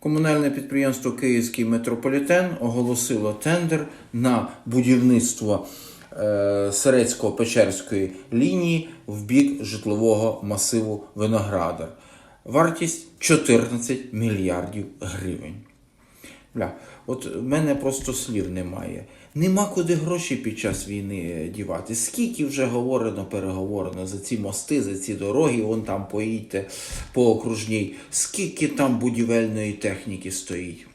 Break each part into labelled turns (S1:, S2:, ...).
S1: Комунальне підприємство Київський метрополітен оголосило тендер на будівництво е, Серецько-Печерської лінії в бік житлового масиву Виноградар. Вартість 14 мільярдів гривень. Бля, от в мене просто слів немає. Нема куди гроші під час війни е, дівати. Скільки вже говорено, переговорено за ці мости, за ці дороги, вон там поїдьте по окружній. Скільки там будівельної техніки стоїть?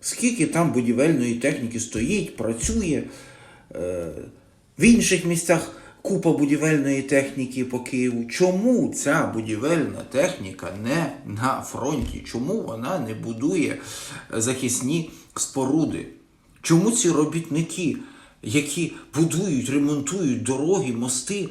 S1: Скільки там будівельної техніки стоїть, працює. Е, в інших місцях купа будівельної техніки по Києву. Чому ця будівельна техніка не на фронті? Чому вона не будує захисні споруди? Чому ці робітники, які будують, ремонтують дороги, мости,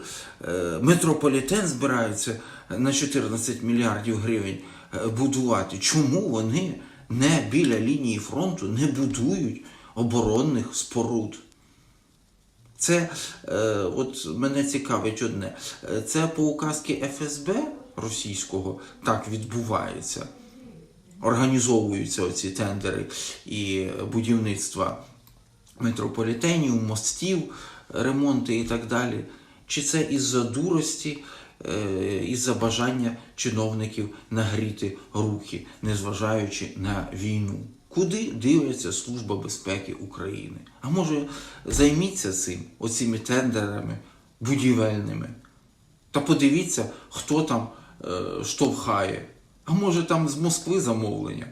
S1: е, метрополітен збираються на 14 мільярдів гривень е, будувати? Чому вони не біля лінії фронту не будують оборонних споруд? Це е, от мене цікавить одне. Е, Це по указці ФСБ російського так відбувається. Організовуються оці тендери і будівництва метрополітенів, мостів, ремонти і так далі. Чи це із-за дурості, із-за бажання чиновників нагріти руки, незважаючи на війну? Куди дивиться Служба безпеки України? А може займіться цим, оціми тендерами будівельними? Та подивіться, хто там е, штовхає. А може там з Москви замовлення?